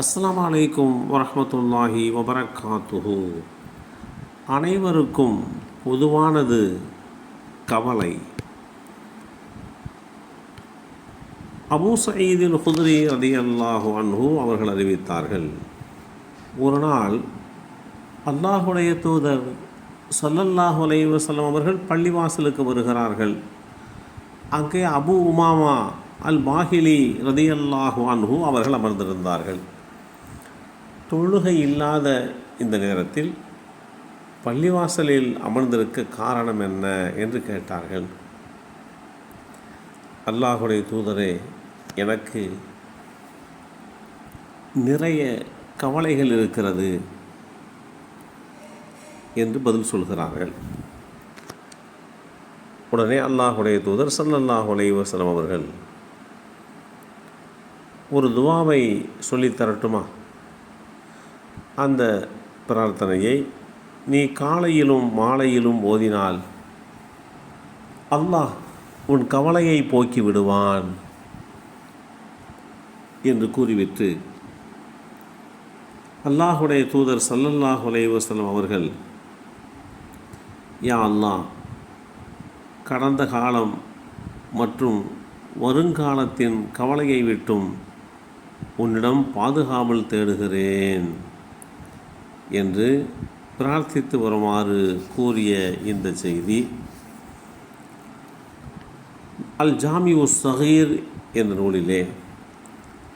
அஸ்லாம் அலைக்கும் வரமத்துல்லாஹி வபரகாத்துஹு அனைவருக்கும் பொதுவானது கவலை. அபூ சயீதில் குதிரி ரதி அல்லாஹு அன்ஹு அவர்கள் அறிவித்தார்கள். ஒரு நாள் அல்லாஹுடைய தூதர் சல்லல்லாஹு அலைஹி வஸல்லம் அவர்கள் பள்ளிவாசலுக்கு வருகிறார்கள். அங்கே அபு உமாமா அல் பாஹிலி ரதியல்லாஹு அன்ஹு அவர்கள் அமர்ந்திருந்தார்கள். தொழுகை இல்லாத இந்த நேரத்தில் பள்ளிவாசலில் அமர்ந்திருக்க காரணம் என்ன என்று கேட்டார்கள். அல்லாஹுடைய தூதரே எனக்கு நிறைய கவலைகள் இருக்கிறது என்று பதில் சொல்கிறார்கள். உடனே அல்லாஹுடைய தூதர் சல்லல்லாஹு அலைஹி அவர்கள் ஒரு துவாவை சொல்லித் தரட்டுமா? அந்த பிரார்த்தனையை நீ காலையிலும் மாலையிலும் ஓதினால் அல்லாஹ் உன் கவலையை போக்கி விடுவான் என்று கூறிவிட்டு அல்லாஹுடைய தூதர் சல்லல்லாஹ் அலைஹி அவர்கள் யா அல்லாஹ் கடந்த காலம் மற்றும் வருங்காலத்தின் கவலையை விட்டும் உன்னிடம் பாதுகாவல் தேடுகிறேன். என்று பிரார்த்தித்து வருமாறு கூறிய இந்த செய்தி. அல் ஜாமி உஸ் சஹீர் என்ற நூலிலே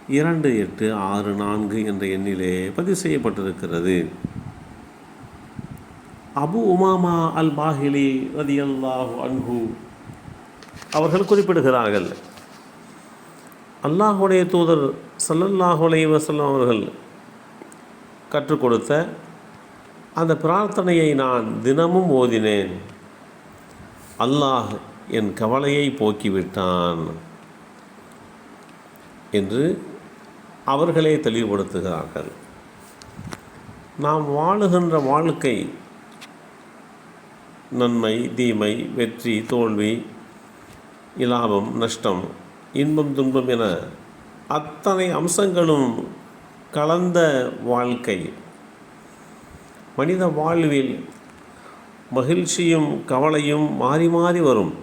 இரண்டு எட்டு ஆறு நான்கு என்ற எண்ணிலே பதிவு செய்யப்பட்டிருக்கிறது. அபு உமாமா அல் பாஹிலி ரதியல்லாஹு அன்ஹு அவர்கள் குறிப்பிடுகிறார்கள் அல்லாஹுடைய தூதர் சல்லல்லாஹுலே அலைஹி அவர்கள் கற்றுக் கொடுத்த அந்த பிரார்த்தனையை நான் தினமும் ஓதினேன். அல்லாஹ் என் கவலையை போக்கிவிட்டான் என்று அவர்களே தெளிவுபடுத்துகிறார்கள். நாம் வாழுகின்ற வாழ்க்கை நன்மை தீமை வெற்றி தோல்வி இலாபம் நஷ்டம் இன்பம் துன்பம் என அத்தனை அம்சங்களும் கலந்த வாழ்க்கை. மனித வாழ்வில் மகிழ்ச்சியும் கவலையும் மாறி மாறி வரும்.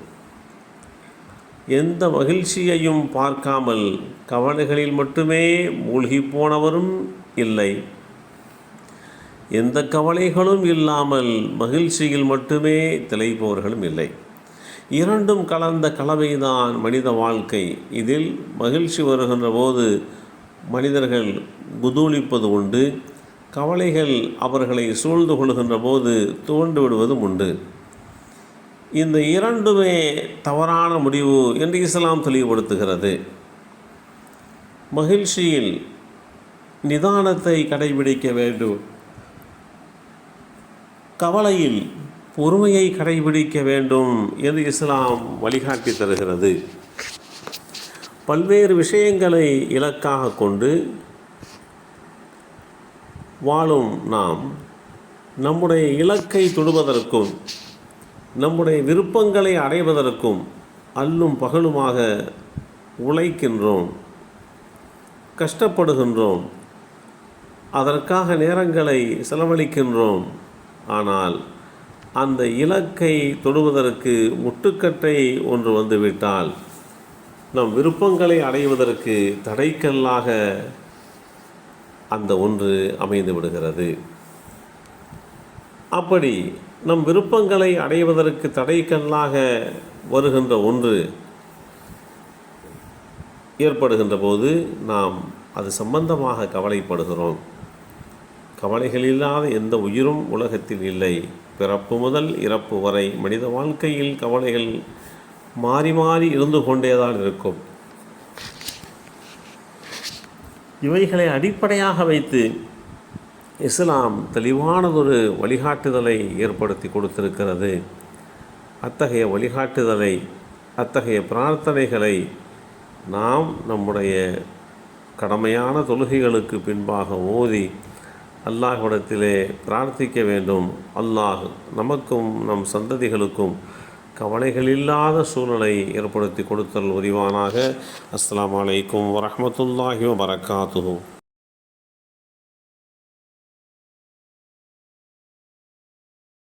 எந்த மகிழ்ச்சியையும் பார்க்காமல் கவலைகளில் மட்டுமே மூழ்கி போனவரும் இல்லை. எந்த கவலைகளும் இல்லாமல் மகிழ்ச்சியில் மட்டுமே திளைப்பவர்களும் இல்லை. இரண்டும் கலந்த கலவைதான் மனித வாழ்க்கை. இதில் மகிழ்ச்சி வருகின்ற போது மனிதர்கள் குதூளிப்பது உண்டு. கவலைகள் அவர்களை சூழ்ந்து கொள்கின்ற போது தோண்டு விடுவதும் உண்டு. இந்த இரண்டுமே தவறான முடிவு என்று இஸ்லாம் தெளிவுபடுத்துகிறது. மகிழ்ச்சியில் நிதானத்தை கடைபிடிக்க வேண்டும். கவலையில் பொறுமையை கடைபிடிக்க வேண்டும் என்று இஸ்லாம் வழிகாட்டி தருகிறது. பல்வேறு விஷயங்களை இலக்காக கொண்டு வாழும் நாம். நம்முடைய இலக்கை தொடுவதற்கும் நம்முடைய விருப்பங்களை அடைவதற்கும் அல்லும் பகலுமாக உழைக்கின்றோம் கஷ்டப்படுகின்றோம் அதற்காக நேரங்களை செலவழிக்கின்றோம். ஆனால் அந்த இலக்கை தொடுவதற்கு முட்டுக்கட்டை ஒன்று வந்துவிட்டால் நம் விருப்பங்களை அடைவதற்கு தடைக்கல்லாக அந்த ஒன்று அமைந்து விடுகிறது. அப்படி நம் விருப்பங்களை அடைவதற்கு தடைக்கல்லாக வருகின்ற ஒன்று ஏற்படுகின்ற போது நாம் அது சம்பந்தமாக கவலைப்படுகிறோம். கவலைகள் இல்லாத எந்த உயிரும் உலகத்தில் இல்லை. பிறப்பு முதல் இறப்பு வரை மனித வாழ்க்கையில் கவலைகள் மாறி மாறி இருந்து கொண்டேதான் இருக்கும். இவைகளை அடிப்படையாக வைத்து இஸ்லாம் தெளிவானதொரு வழிகாட்டுதலை ஏற்படுத்தி கொடுத்திருக்கிறது. அத்தகைய வழிகாட்டுதலை அத்தகைய பிரார்த்தனைகளை நாம் நம்முடைய கடமையான தொழுகைகளுக்கு பின்பாக ஓதி அல்லாஹ்விடத்திலே பிரார்த்திக்க வேண்டும். அல்லாஹ் நமக்கும் நம் சந்ததிகளுக்கும் கவலைகள் இல்லாத சூழலை ஏற்படுத்தி கொடுத்தல் உரிவானாக அஸ்லாம் அலைக்கும் வரமத்துல்லாஹி வபரகாத்துஹு.